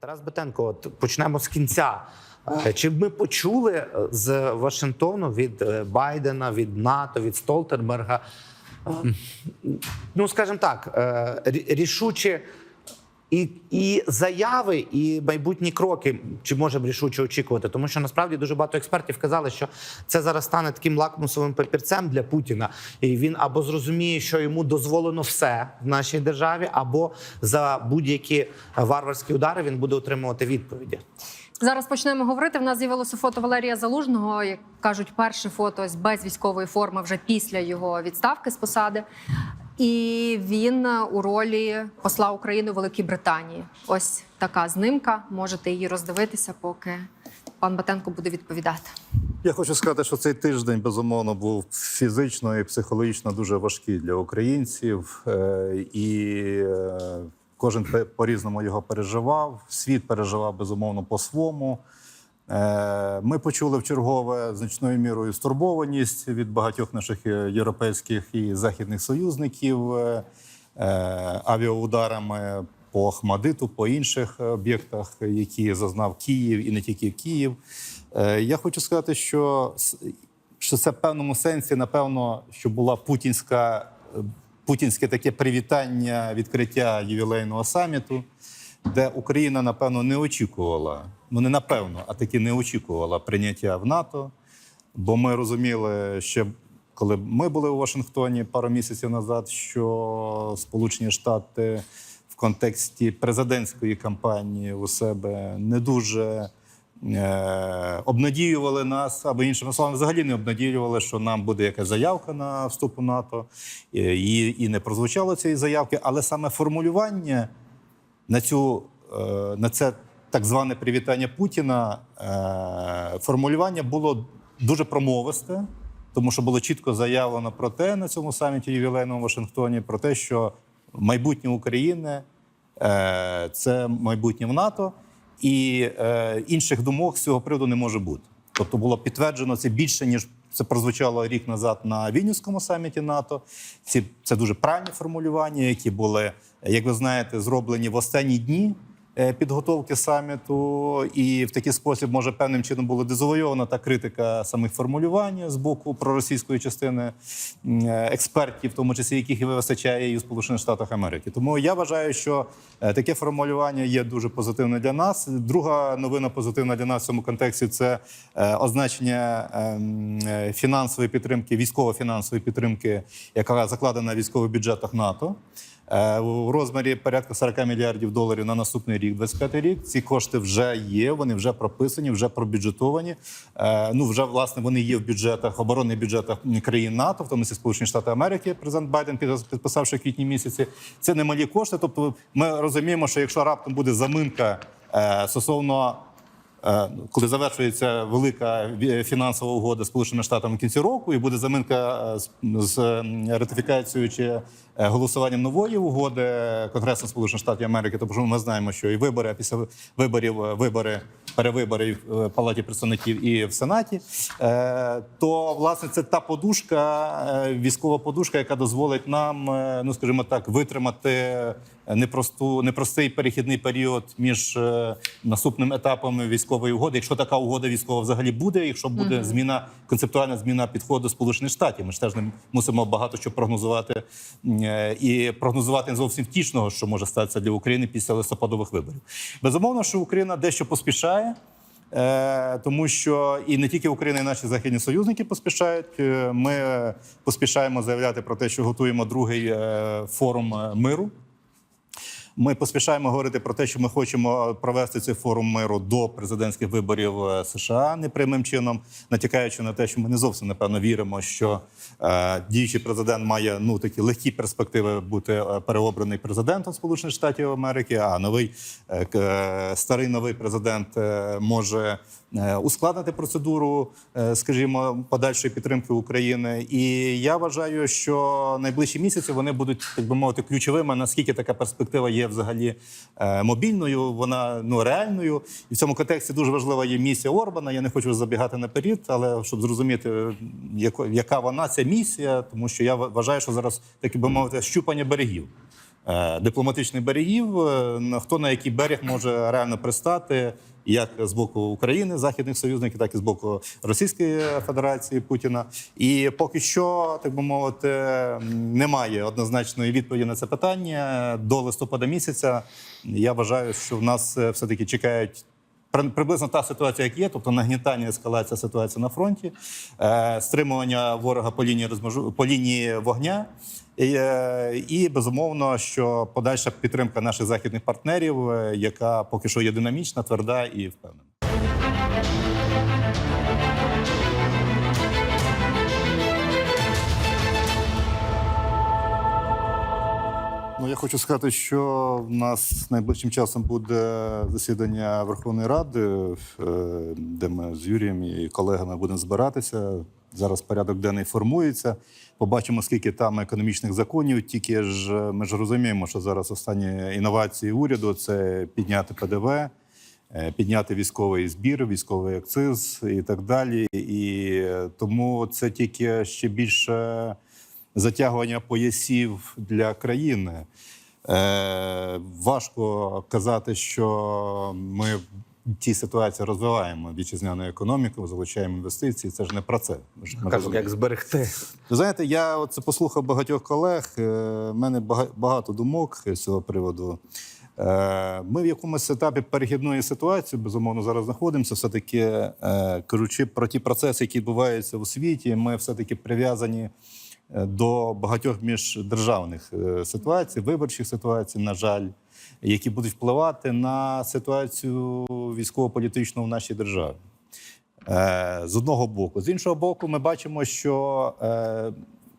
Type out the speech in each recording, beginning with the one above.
Тарас Бетенко, от почнемо з кінця. Чи Чи ми почули е, з Вашингтону від е, Байдена, від НАТО, від Столтерберга? е, Ну, скажімо так, е, рішучі і, і заяви, і майбутні кроки, чи можемо рішуче очікувати? Тому що насправді дуже багато експертів казали, що це зараз стане таким лакмусовим папірцем для Путіна, і він або зрозуміє, що йому дозволено все в нашій державі, або за будь-які варварські удари він буде отримувати відповіді. Зараз почнемо говорити. В нас з'явилося фото Валерія Залужного, як кажуть, перше фото ось без військової форми вже після його відставки з посади. І він е, у ролі посла України у Великій Британії. Ось така знимка. Можете її роздивитися, поки пан Батенко буде відповідати. Я хочу сказати, що цей тиждень безумовно був фізично і психологічно дуже важкий для українців, Е, і е, кожен пе- по-різному його переживав. Світ переживав безумовно по-своєму. Е, Ми почули в чергове значною мірою стурбованість від багатьох наших е, європейських і західних союзників е, авіаударами по Ахмадиту, по інших об'єктах, які зазнав Київ і не тільки Київ. Я хочу сказати, що, що це в певному сенсі, напевно, що була путінська, путінське таке привітання відкриття ювілейного саміту, де Україна, напевно, не очікувала, ну не напевно, а таки не очікувала прийняття в НАТО. Бо ми розуміли, ще коли ми були у Вашингтоні пару місяців назад, що Сполучені Штати в контексті президентської кампанії у себе не дуже е, обнадіювали нас, або іншими словами, взагалі не обнадіювали, що нам буде якась заявка на вступ у НАТО, і, і, і не прозвучало цієї заявки, але саме формулювання на цю е, на це так зване привітання Путіна е, формулювання було дуже промовисте, тому що було чітко заявлено про те на цьому саміті ювілейному Вашингтоні, про те, що майбутнє України е, це майбутнє в НАТО, і е, інших думок з цього приводу не може бути. Тобто було підтверджено це більше ніж це прозвучало рік назад на Вільнюському саміті НАТО. Ці це дуже правильні формулювання, які були, як ви знаєте, зроблені в останні дні підготовки саміту, і в такий спосіб може певним чином була дезавойована та критика самих формулювань з боку проросійської частини е, експертів, в тому числі яких і вистачає і у Сполучених Штатах Америки. Тому я вважаю, що е, таке формулювання є дуже позитивне для нас. Друга новина позитивна для нас в цьому контексті це е, означення е, фінансової підтримки, військово-фінансової підтримки, яка закладена в військових бюджетах НАТО. Е, У розмірі порядка 40 мільярдів доларів на наступний рік, 25 рік. Ці кошти вже є. Вони вже прописані, вже пробюджетовані. Е, Ну вже власне вони є в бюджетах, оборонних бюджетах країн НАТО, в тому числі Сполучені Штати Америки. Президент Байден підпис- підписав ще в квітні місяці. Це немалі кошти. Тобто, ми розуміємо, що якщо раптом буде заминка е, стосовно коли завершується велика фінансова угода з Сполученими Штатами в кінці року, і буде заминка е, з, ратифікацією чи е, голосуванням нової угоди Конгресу Сполучених Штатів Америки, тому що ми знаємо, що і вибори, а після виборів е, вибори. Перевибори в е, палаті представників і в сенаті, е, то власне це та подушка, е, військова подушка, яка дозволить нам, е, ну скажімо так, витримати непросту непростий перехідний період між е, наступним етапами військової угоди. Якщо така угода військова взагалі буде, якщо буде зміна концептуальна зміна підходу Сполучених Штатів, ми ж теж не мусимо багато що прогнозувати е, і прогнозувати не зовсім втішного, що може статися для України після листопадових виборів. Безумовно, що Україна дещо поспішає. Е, Тому що і не тільки Україна, і наші західні союзники поспішають. Ми поспішаємо заявляти про те, що готуємо другий форум миру. Ми поспішаємо говорити про те, що ми хочемо провести цей форум миру до президентських виборів е, США непрямим чином, натякаючи на те, що ми не зовсім напевно віримо, що е, діючий президент має ну такі легкі перспективи бути е, переобраний президентом Сполучених Штатів Америки. А новий е, е, старий новий президент е, може е, ускладнити процедуру, е, скажімо, подальшої підтримки України. І я вважаю, що найближчі місяці вони будуть, так би мовити, ключовими. Наскільки така перспектива є взагалі е, мобільною, вона ну реальною. І в цьому контексті дуже важлива є місія Орбана. Я не хочу забігати наперед, але щоб зрозуміти, яка вона ця місія, тому що я вважаю, що зараз так би мовити щупання берегів. е, дипломатичних берегів. е, Хто на який берег може реально пристати, як з боку України, західних союзників, так і з боку Російської Федерації Путіна. І поки що, так би мовити, немає однозначної відповіді на це питання. До листопада місяця я вважаю, що в нас е, все-таки чекають. При- Приблизно та ситуація, як є, тобто нагнітання ескалація ситуації на фронті, е, стримування ворога по лінії розмежу по лінії вогня, і, е, і безумовно, що подальша підтримка наших західних партнерів, е, яка поки що є динамічна, тверда і впевнена. Я хочу сказати, що в нас найближчим часом буде засідання Верховної Ради, е, де ми з Юрієм і колегами будемо збиратися. Зараз порядок денний формується. Побачимо, скільки там економічних законів. Тільки ж е, ми ж розуміємо, що зараз останні інновації уряду це підняти ПДВ, е, підняти військовий збір, військовий акциз і так далі. І тому це тільки ще більше затягування поясів для країни. Е, важко казати, що ми в цій ситуації розвиваємо вітчизняну економіку, залучаємо інвестиції. Це ж не про це. Ми Як, зберегти? Ви знаєте, я оце послухав багатьох колег. е, мене багато думок з цього приводу. Е, Ми в якомусь етапі перехідної ситуації, безумовно, зараз знаходимося. Все-таки е, кажучи про ті процеси, які відбуваються у світі, ми все-таки прив'язані е, до багатьох міждержавних е, ситуацій, виборчих ситуацій, на жаль, які будуть впливати на ситуацію військово-політичну в нашій державі. Е, з одного боку. З іншого боку, ми бачимо, що е,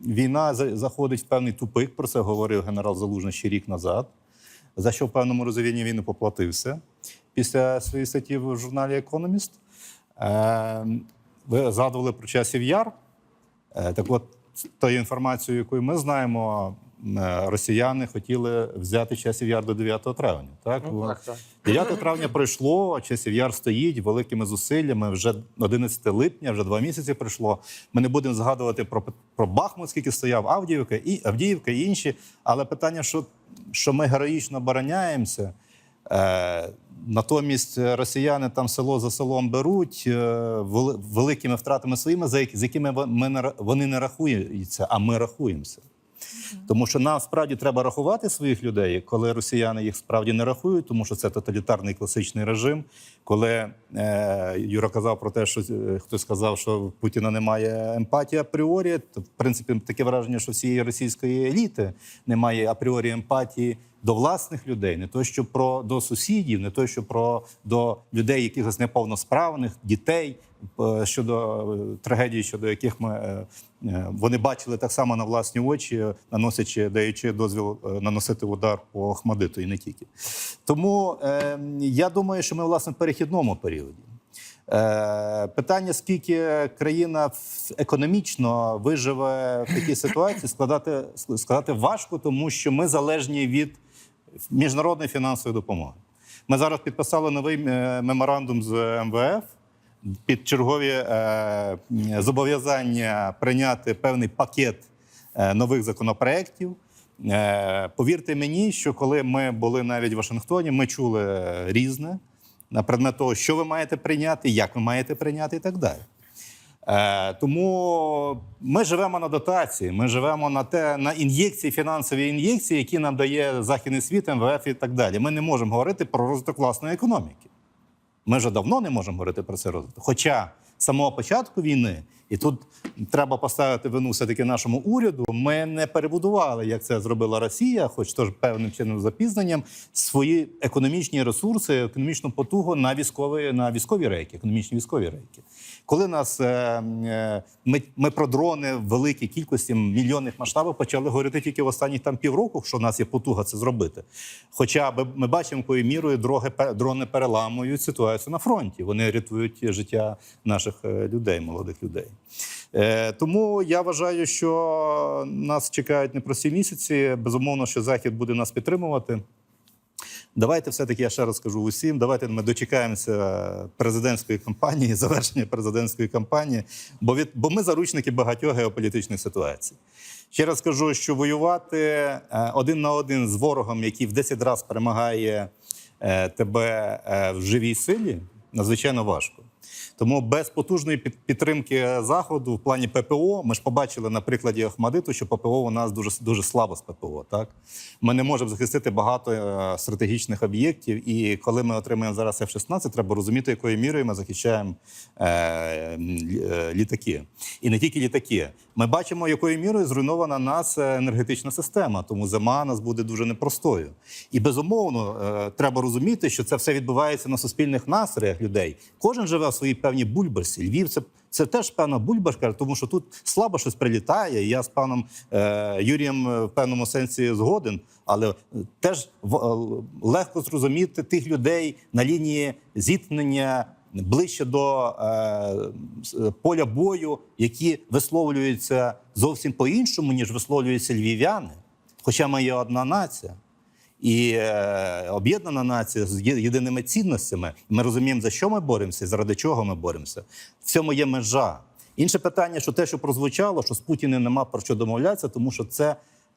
війна заходить в певний тупик. Про це говорив генерал Залужний ще рік назад. За що в певному розумінні він і поплатився після своєї статті в журналі Економіст. Е, ви згадували про часів яр. Е, Так от, тою інформацією, яку ми знаємо, е, росіяни хотіли взяти часів яр до 9 травня. Так? Ну, так, так. 9 травня пройшло, часів яр стоїть великими зусиллями. Вже 11 липня, вже два місяці пройшло. Ми не будемо згадувати про, про Бахмут, скільки стояв Авдіївка і Авдіївка і інші. Але питання, що, що ми героїчно обороняємося. Е, натомість росіяни там село за селом беруть е, великими втратами своїми, за якими вони не рахуються, а ми рахуємося. Тому що нам справді треба рахувати своїх людей, коли росіяни їх справді не рахують, тому що це тоталітарний класичний режим. Коли е, Юра казав про те, що е, хтось сказав, що в Путіна немає емпатії апріорі, то в принципі таке враження, що всієї російської еліти немає апріорі емпатії до власних людей, не то що про до сусідів, не то що про до людей, якихось неповносправних дітей. Е, Щодо е, трагедій, щодо яких ми е, вони бачили так само на власні очі, наносячи, даючи дозвіл наносити удар по Ахмадиту і не тільки. Тому я думаю, що ми власне в перехідному періоді. Питання, скільки країна економічно виживе в такій ситуації, складати, складати важко, тому що ми залежні від міжнародної фінансової допомоги. Ми зараз підписали новий меморандум з МВФ під чергові е, зобов'язання прийняти певний пакет е, нових законопроєктів. Е, повірте мені, що коли ми були навіть в Вашингтоні, ми чули різне на предмет того, що ви маєте прийняти, як ви маєте прийняти, і так далі. Тому ми живемо на дотації, ми живемо на те на ін'єкції, фінансові ін'єкції, які нам дає західний світ, МВФ і так далі. Ми не можемо говорити про розвиток власної економіки. Ми вже давно не можемо говорити про це розвиток. Хоча з самого початку війни, і тут треба поставити вину все-таки нашому уряду. Ми не перебудували, як це зробила Росія, хоч теж певним чином запізненням, свої економічні ресурси, економічну потугу на військові, на військові рейки, економічні військові рейки. Коли нас е, е, ми, ми про дрони в великій кількості мільйонних масштабів почали говорити тільки в останні там півроку, що в нас є потуга це зробити. Хоча ми бачимо, якою мірою дроги, дрони переламують ситуацію на фронті. Вони рятують життя наших е, людей, молодих людей. Тому я вважаю, що нас чекають непрості місяці. Безумовно, що Захід буде нас підтримувати. Давайте все-таки я ще раз скажу усім. Давайте ми дочекаємося президентської кампанії, завершення президентської кампанії, бо від бо ми заручники багатьох геополітичних ситуацій. Ще раз кажу, що воювати е, один на один з ворогом, який в 10 разів перемагає е, тебе е, в живій силі, надзвичайно важко. Тому без потужної під- підтримки заходу в плані ППО, ми ж побачили на прикладі Ахмадиту, що ППО у нас дуже дуже слабо з ППО. Так ми не можемо захистити багато е, стратегічних об'єктів. І коли ми отримаємо зараз F-16, треба розуміти, якою мірою ми захищаємо е, е, літаки. І не тільки літаки. Ми бачимо, якою мірою зруйнована нас е, енергетична система. Тому зима нас буде дуже непростою. І безумовно е, треба розуміти, що це все відбувається на суспільних настроях людей. Кожен живе в своїй певній бульбашці. Львів це. Це теж певна бульбашка, тому що тут слабо щось прилітає. Я з паном е, Юрієм е, в певному сенсі згоден, але е, теж в, е, легко зрозуміти тих людей на лінії зіткнення ближче до е, поля бою, які висловлюються зовсім по-іншому, ніж висловлюються львів'яни. Хоча ми є одна нація. І е, об'єднана нація з єдиними цінностями. Ми розуміємо, за що ми боремося, і заради чого ми боремося. В цьому є межа. Інше питання, що те, що прозвучало, що з Путіним нема про що домовлятися, тому що це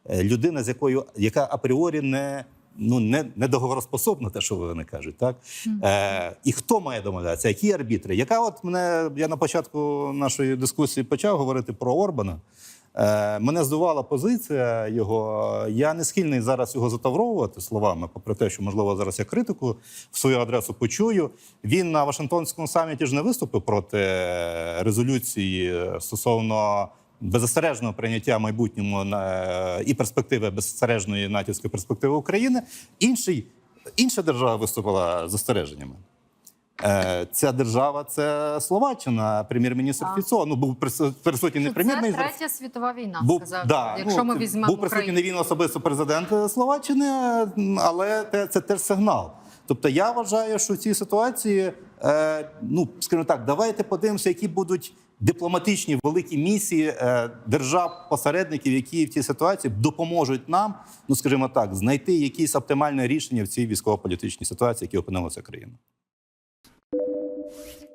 е, людина, з якою яка апріорі не. Ну, не, не договороспособна, те, що вони кажуть, так е, і хто має домовлятися? Які арбітри? Яка от мене я на початку нашої дискусії почав говорити про Орбана. Е, мене здивувала позиція його. Я не схильний зараз його затавровувати словами, попри те, що можливо зараз я критику в свою адресу почую. Він на Вашингтонському саміті ж не виступив проти е, резолюції стосовно беззастережного прийняття майбутньому і перспективи беззастережної натівської перспективи України. Інший інша держава виступила застереженнями. Е, Ця держава це Словаччина, прем'єр-міністр Фіцо. Ну був прису- присутній не Це прем'єр-міністр. третя світова війна. Був, сказав. да, Якщо ну, ми візьмемо був присутній не він особисто президент Словаччини, але те- це теж сигнал. Тобто я вважаю, що в цій ситуації, е, ну скажімо так, давайте подивимося, які будуть дипломатичні великі місії е, держав-посередників, які в цій ситуації допоможуть нам, ну скажімо так, знайти якісь оптимальне рішення в цій військово-політичній ситуації, які опинилася країна. Thank you.